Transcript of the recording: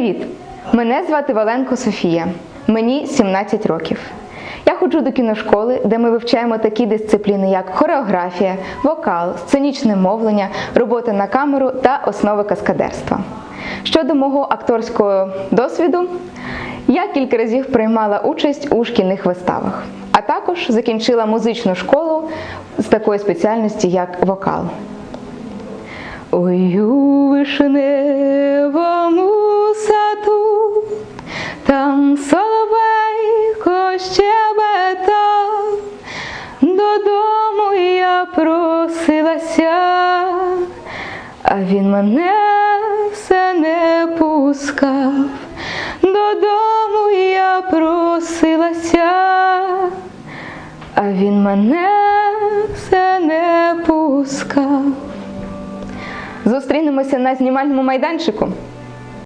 Привіт! Мене звати Валенко Софія. Мені 17 років. Я ходжу до кіношколи, де ми вивчаємо такі дисципліни, як хореографія, вокал, сценічне мовлення, робота на камеру та основи каскадерства. Щодо мого акторського досвіду, я кілька разів приймала участь у шкільних виставах, а також закінчила музичну школу з такої спеціальності, як вокал. Ой, у вишневому просилася, а він мене все не пускав, додому я просилася, а він мене все не пускав. Зустрінемося на знімальному майданчику.